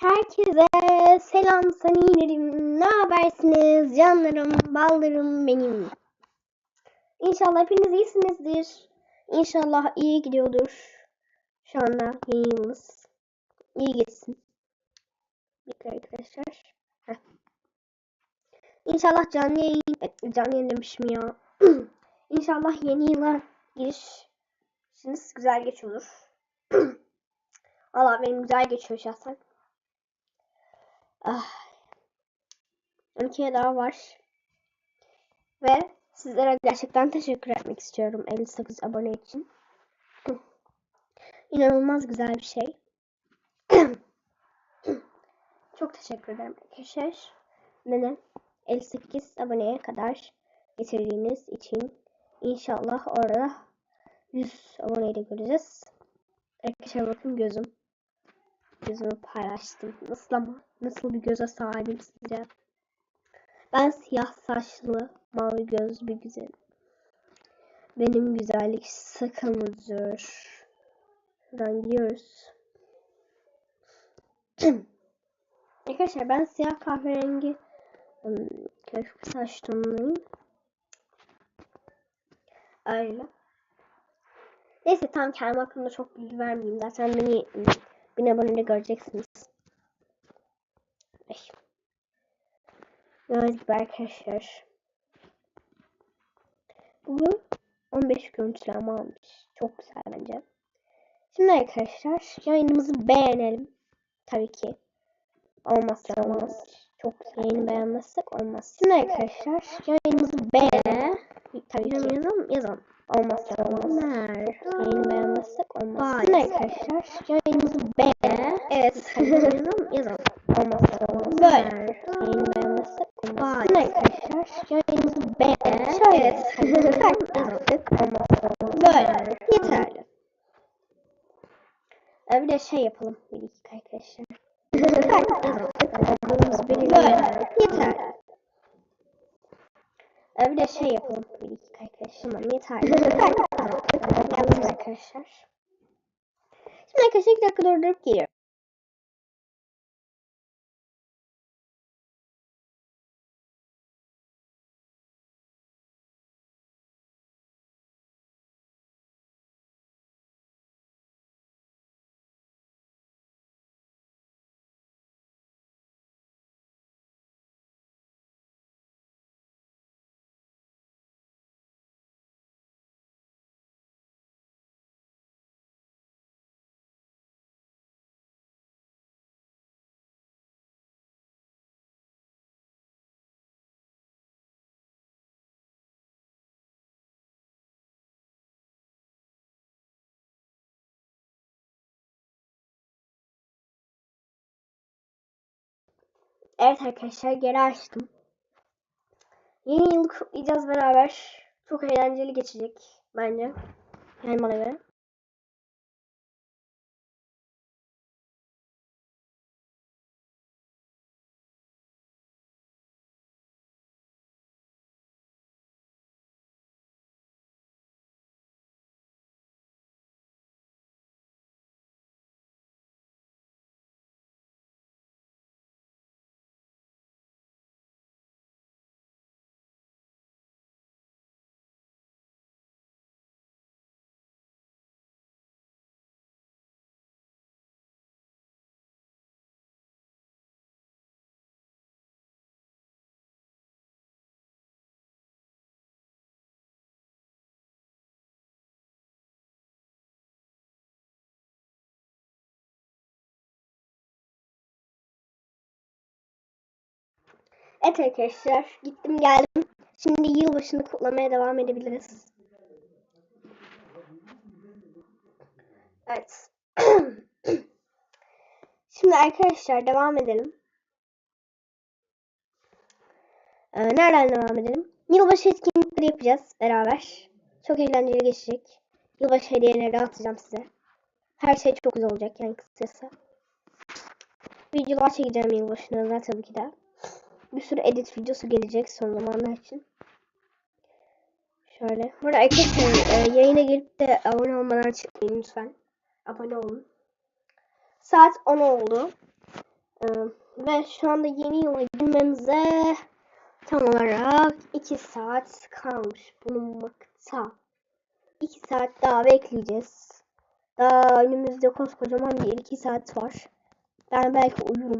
Herkese selam sanilerim. Ne habersiniz canlarım, ballarım benim. İnşallah hepiniz iyisinizdir. İnşallah iyi gidiyordur. Şu anda yayınımız. İyi geçsin. Bekle arkadaşlar. Heh. İnşallah canlı yayın, e, canlı yayın demişim ya. İnşallah yeni yıla girişiniz güzel geçiyor. Valla benim güzel geçiyor şahsen. Ah. 12'ye daha var. Ve sizlere gerçekten teşekkür etmek istiyorum 58 abone için. İnanılmaz güzel bir şey. Çok teşekkür ederim arkadaşlar. Beni 58 aboneye kadar getirdiğiniz için inşallah orada 100 aboneyi de göreceğiz. Arkadaşlar bakın gözüm. Gözümü paylaştım. Nasıl ama? Nasıl bir göze sahibim sizce? Ben siyah saçlı, mavi gözlü bir güzelim. Benim güzellik sakamızdır. Şuradan gidiyoruz. Arkadaşlar ben siyah kahverengi köşk saç tonundayım. Öyle. Neyse tam kendim hakkında çok bilgi vermeyeyim. Zaten beni ım, bin abonede göreceksiniz. Ay. Gibi arkadaşlar. Bu 15 görüntüleme almış. Çok güzel bence. Şimdi arkadaşlar yayınımızı beğenelim. Tabii ki. Olmazsa olmaz. Çok. Yayını beğenmezsek olmaz. Şimdi arkadaşlar yayınımızı beğen. Tabii ki. Yazalım, yazalım. Olmazsa olmaz. Yayını beğenmezsek olmaz. Şimdi arkadaşlar yayınımızı beğen. Evet. yazalım, yazalım. Olmazsa olmaz. Böyle. Yayını beğenmezsek olmaz. Şimdi arkadaşlar yayınımızı beğen. Şöyle. yazdık. Olmazsa olmaz. Böyle. Yeterli. Ee, Bir de şey yapalım. Bir dakika arkadaşlar. Ablamız benim Böyle. Yeterli. Ee, Bir şey yapalım. Bir dakika arkadaşlar. Tamam yeterli. Arkadaşlar. Şimdi arkadaşlar iki dakika durdurup geliyorum. Evet arkadaşlar geri açtım. Yeni yılı kutlayacağız beraber. Çok eğlenceli geçecek bence. Yani bana göre. Evet arkadaşlar gittim geldim. Şimdi yılbaşını kutlamaya devam edebiliriz. Evet. Şimdi arkadaşlar devam edelim. Ee, nereden devam edelim? Yılbaşı etkinlikleri yapacağız beraber. Çok eğlenceli geçecek. Yılbaşı hediyeleri dağıtacağım size. Her şey çok güzel olacak yani kısacası. Videolar çekeceğim yılbaşına da tabii ki de. Bir sürü edit videosu gelecek son zamanlar için. Şöyle. Burada arkadaşlar e, yayına gelip de abone olmadan çıkmayın lütfen. Abone olun. Saat 10 oldu. Ee, ve şu anda yeni yıla girmemize tam olarak 2 saat kalmış bulunmakta. 2 saat daha bekleyeceğiz. Daha önümüzde koskocaman bir 2 saat var. Ben belki uyurum.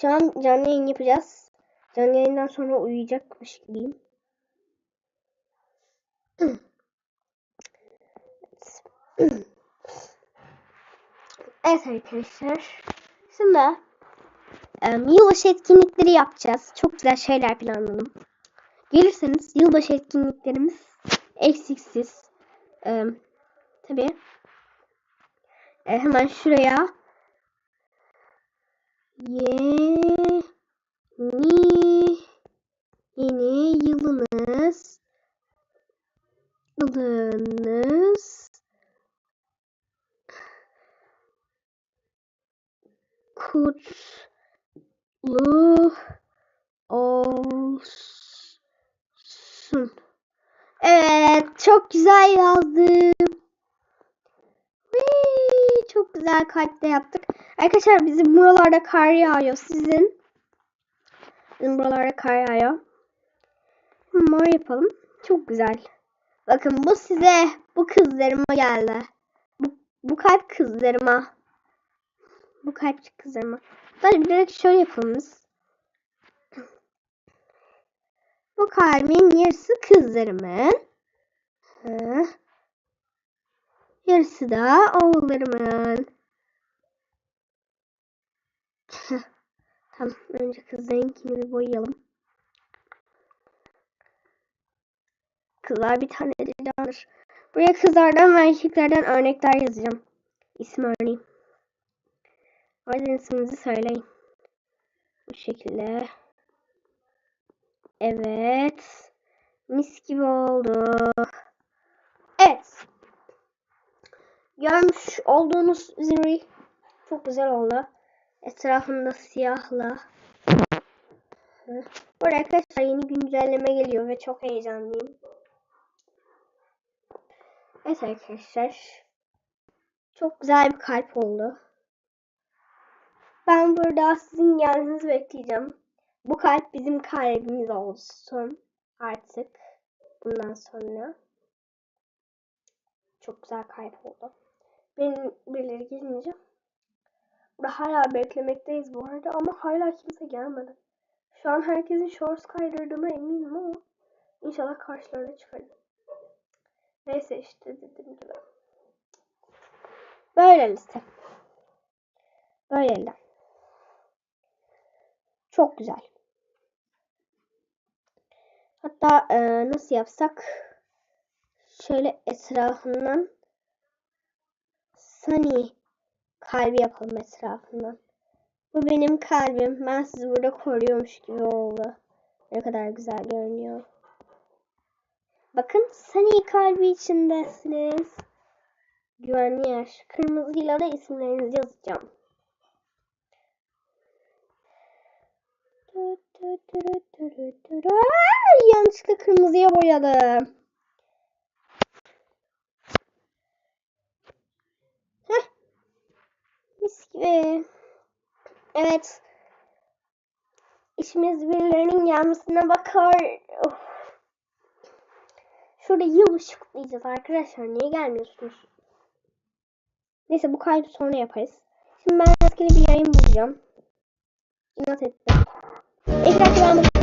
Şu an canlı yayın yapacağız. Canlı yayından sonra uyuyacakmış gibiyim. Evet arkadaşlar. Şimdi em, yılbaşı etkinlikleri yapacağız. Çok güzel şeyler planladım. Gelirseniz yılbaşı etkinliklerimiz eksiksiz. Em, tabii. E, hemen şuraya yeni yeni yılınız yılınız kutlu olsun. Evet, çok güzel yazdım. Çok güzel kalpte yaptık. Arkadaşlar bizim buralarda kar yağıyor. Sizin? Bizim buralarda kar yağıyor. Mor yapalım. Çok güzel. Bakın bu size, bu kızlarıma geldi. Bu, bu kalp kızlarıma. Bu kalp kızlarıma. Hadi bilerek şöyle yapalım biz. Bu kalbin yarısı kızlarımın. Hı. Yarısı da oğullarımın. tamam önce kızlarınkini bir boyayalım. Kızlar bir tane de candır. Buraya kızlardan ve erkeklerden örnekler yazacağım. İsim örneği. O yüzden isminizi söyleyin. Bu şekilde. Evet. Mis gibi oldu. Evet. Görmüş olduğunuz üzere çok güzel oldu. Etrafında siyahla. Burada arkadaşlar yeni güncelleme geliyor ve çok heyecanlıyım. Evet arkadaşlar. Çok güzel bir kalp oldu. Ben burada sizin gelmenizi bekleyeceğim. Bu kalp bizim kalbimiz olsun artık. Bundan sonra. Çok güzel kalp oldu. Benim birileri gelince. Burada hala beklemekteyiz bu arada ama hala kimse gelmedi. Şu an herkesin shorts kaydırdığına eminim ama inşallah karşılarına çıkarım. Neyse işte dediğim gibi. Böyle liste. Böyle. Çok güzel. Hatta e, nasıl yapsak şöyle etrafından Sunny kalbi yapalım etrafından. Bu benim kalbim. Ben sizi burada koruyormuş gibi oldu. Ne kadar güzel görünüyor. Bakın Sunny kalbi içindesiniz. Güvenli yer. Kırmızıyla da isimlerinizi yazacağım. Yanlışlıkla kırmızıya boyadım. Mis gibi. Evet. İşimiz birilerinin gelmesine bakar. Of. Şurada yılbaşı kutlayacağız arkadaşlar. Niye gelmiyorsunuz? Neyse bu kaydı sonra yaparız. Şimdi ben rastgele bir yayın bulacağım. İnat ettim. İlk dakika ben